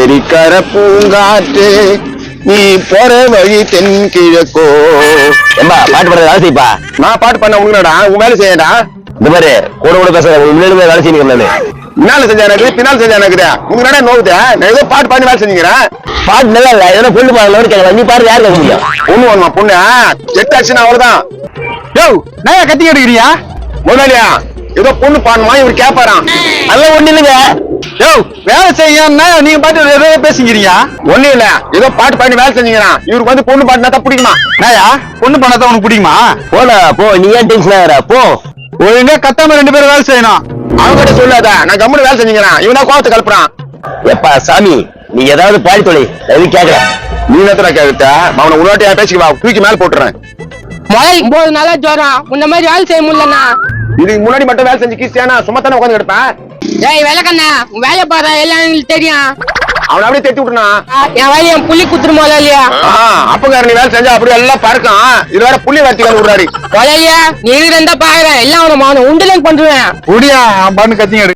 எரிக்கர பூங்காற்று நீ போற வழி தென் கிழக்கோ ஏம்பா பாட்டு பாடுறது வேலை செய்ப்பா? நான் பாட்டு பண்ண உங்களடா? உன் வேலை செய்யடா? இந்த மாதிரி கூட கூட பேசுறேன் முன்னாடி வேலை செய்யணும் நானு. முன்னால செஞ்சா எனக்கு பின்னால் செஞ்சா எனக்கு. உங்க நட நோவுத. நான் ஏதோ பாட்டு பண்ணி வேலை செஞ்சுக்கிறேன். பாட்டு நல்லா இல்ல எதனா பொண்ணு பாடலன்னு கேட்கலாம் நீ பாடு யாரு கேட்க முடியும்? பொண்ணு வேணுமா பொண்ணு? செட் ஆச்சுன்னா அவ்வளவுதான். யோ நான் கத்தி எடுக்கிறியா? முதலாளியா ஏதோ பொண்ணு பாடணுமா? இவர் கேப்பாராம். அதெல்லாம் ஒண்ணு இல்லைங்க. வேலை செய்யன்னா நீங்க பாட்டு பேசிக்கிறீங்க. ஒண்ணும் இல்ல. ஏதோ பாட்டு பண்ணி வேலை செஞ்சுக்கிறான் இவருக்கு வந்து பொண்ணு பாட்டுனா தான் பிடிக்குமா? நாயா பொண்ணு பண்ணாதான் உனக்கு பிடிக்குமா? போடா போ. நீ ஏன் டென்ஷன் ஆகிற? போ. ஒழுங்கா கத்தாம ரெண்டு பேரும் வேலை செய்யணும். அவங்ககிட்ட சொல்லாத. நான் கம்முனு வேலை செஞ்சுக்கிறேன். இவனா கோவத்தை கலப்புறான். எப்பா சாமி நீ ஏதாவது பாடி தொலை. எதுவும் கேட்கல நீ நேரத்துல கேட்ட அவனை உன்னோட்ட பேசிக்கு வா தூக்கி மேல போட்டுறேன். முதல் ஒன்பது நாளா ஜுரம். முன்ன மாதிரி வேலை செய்ய முடியலண்ணா. இதுக்கு முன்னாடி மட்டும் வேலை செஞ்சு கிறிஸ்டியானா? சும்மா தானே உட்காந்து கிடப்பேன் ஏய் விளக்கண்ணா உன் வேலை பாரு எல்லாம் எங்களுக்கு தெரியும். அவனை அப்படியே தெட்டி விட்டுனா? என் வேலையை என் புள்ளி குத்துருமா இல்லையா? அப்பங்கார நீ வேலை செஞ்சா அப்படியே எல்லாம் பறக்கும். இது வேற புள்ளி வர்த்தி கால் விடுறாரு. முதலியா நீ இருந்தா பாக்குறேன் எல்லாம் அவனை அவனை உண்டுலன் பண்றேன் முடியா பண்ணு கத்திங்க